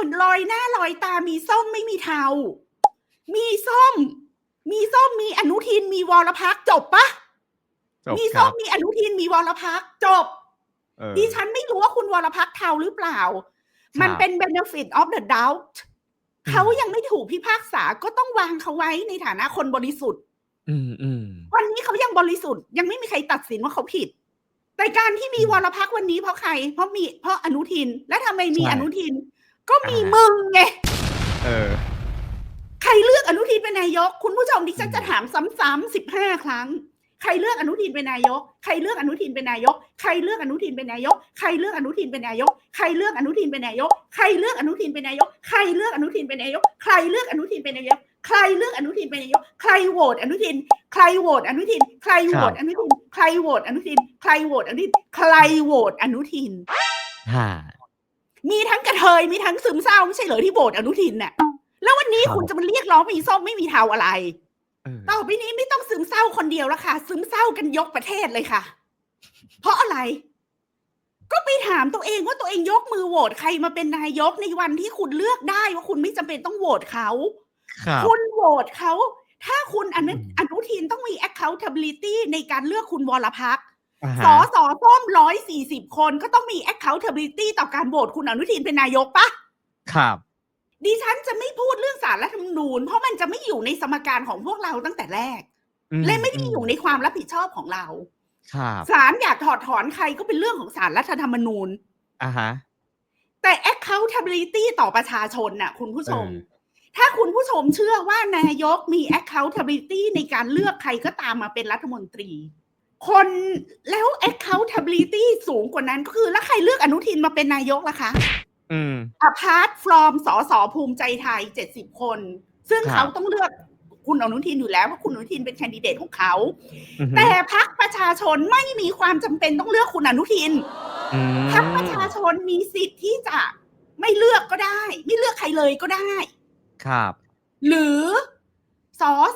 คนลอยหน้าลอยตามีส้มไม่มีเทา มีส้ม มีส้มมีอนุทินมีวรพักษ์จบปะจบมีคส้รัมบ มีอนุทินมีวรพักษ์จบ เออ ดิฉันไม่รู้ว่าคุณวรพักษ์เทาหรือเปล่า ครับมันเป็น benefit of the doubt เขายังไม่ถูกพิพากษาก็ต้องวางเขาไว้ในฐานะคนบริสุทธิ์ อืมอืม วันนี้เขายังบริสุทธิ์ ยังไม่มีใครตัดสินว่าเขาผิด แต่การที่มีอืมวรพักษ์วันนี้เพราะใคร เพราะมีเพราะอนุทิน และทำไมมีใช่ อนุทิน ก็มีอ่ามึมึงไง เออ ใครเลือกอนุทินเป็นนายก คุณผู้ชมดิฉันอืมจะถามซ้ำๆสิบห้าครั้ง ใครเลือกอนุทินเป็นนายก ใครเลือกอนุทินเป็นนายก ใครเลือกอนุทินเป็นนายก ใครเลือกอนุทินเป็นนายก ใครเลือกอนุทินเป็นนายก ใครเลือกอนุทินเป็นนายก ใครเลือกอนุทินเป็นนายก ใครเลือกอนุทินเป็นนายก ใครเลือกอนุทินเป็นนายก ใครโหวตอนุทิน ใครโหวตอนุทิน ใครโหวตอนุทิน ใครโหวตอนุทิน ใครโหวตอนุทิน ใครโหวตอนุทิน ฮ่า มีทั้งกระเทยมีทั้งซึมเศร้าไม่ใช่เหรอที่โหวตอนุทินน่ะแล้ววันนี้ครับคุณจะมาเรียกร้องมีส้มไม่มีเทาอะไรเออต่อไปนี้ไม่ต้องซึมเศร้าคนเดียวแล้วค่ะ ซึมเศร้ากันยกประเทศเลยค่ะ เพราะอะไร ก็ไปถามตัวเองว่าตัวเองยกมือโหวตใครมาเป็นนายกในวันที่คุณเลือกได้ว่าคุณไม่จำเป็นต้องโหวตเขาครับคุณโหวตเขาถ้าคุณอนุอืมอนุทินต้องมี accountability ในการเลือกคุณวรพักษ์ อ่าสอฮะสอส้มร้อยสี่สิบคนก็ต้องมี accountability ต่อการโหวตคุณอนุทินเป็นนายกปะ ครับ ดิฉันจะไม่พูดเรื่องสารรัฐธรรมนูญ เพราะมันจะไม่อยู่ในสมการของพวกเราตั้งแต่แรก อืและไม่ได้อยู่ในความรับผิดชอบของเราครับศาลอยากถอดถอนใครก็เป็นเรื่องของศาลรัฐธรรมนูญ อ่าฮะ แต่ accountability ต่อประชาชนน่ะ คุณผู้ชม เออ ถ้าคุณผู้ชมเชื่อว่านายกมี accountability ในการเลือกใครก็ตามมาเป็นรัฐมนตรี คนแล้ว accountability สูงกว่านั้นก็คือ แล้วใครเลือกอนุทินมาเป็นนายกล่ะคะ อืม apart from สสภูมิใจไทย70คน ซึ่งครับ เขาต้องเลือกคุณอนุทินอยู่แล้ว เพราะคุณอนุทินเป็นแคนดิเดตของเขา อือฮึแต่พักประชาชนไม่มีความจำเป็นต้องเลือกคุณอนุทินอืมพักประชาชนมีสิทธิ์ที่จะไม่เลือกก็ได้ ไม่เลือกใครเลยก็ได้ ครับ หรือ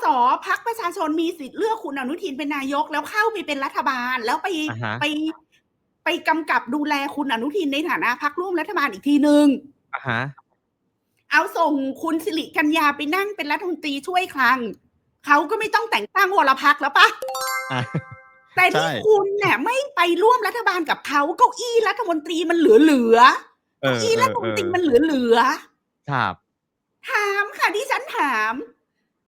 สอสอพักประชาชนมีสิทธิ์เลือกคุณอนุทินเป็นนายก แล้วเข้าไปเป็นรัฐบาล แล้วไปอ่าฮะ ไปไปกำกับดูแลคุณอนุทินในฐานะพักร่วมรัฐบาลอีกทีหนึ่งอ่าฮะ เอาส่งคุณสิริกัญญาไปนั่งเป็นรัฐมนตรีช่วยคลังเขาก็ไม่ต้องแต่งตั้งวรพักแล้วปะอะแต่ที่ใช่คุณเนี่ยไม่ไปร่วมรัฐบาลกับเขาเก้าอี้รัฐมนตรีมันเหลือเหลือๆเออเก้าอี้เอรัอฐมเอนตรีอมันเหลือเหลือครับๆถามค่ะที่ฉันถาม